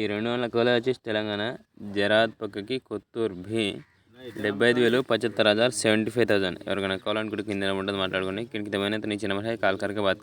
ఈ రెండు వందల కోలాచెస్ తెలంగాణ. జరాద్ పక్కకి కొత్తూరు బి. డెబ్బై ఐదు వేలు పచ్చత్తర హజార్ సెవెంటీ ఫైవ్ థౌసండ్. ఎవరికైనా కావాలనుకుంటే కింద ఉంటుంది మాట్లాడుకోండి. కింద పోయిన ఇచ్చిన నెంబర్ కాల్ కరకే బాత్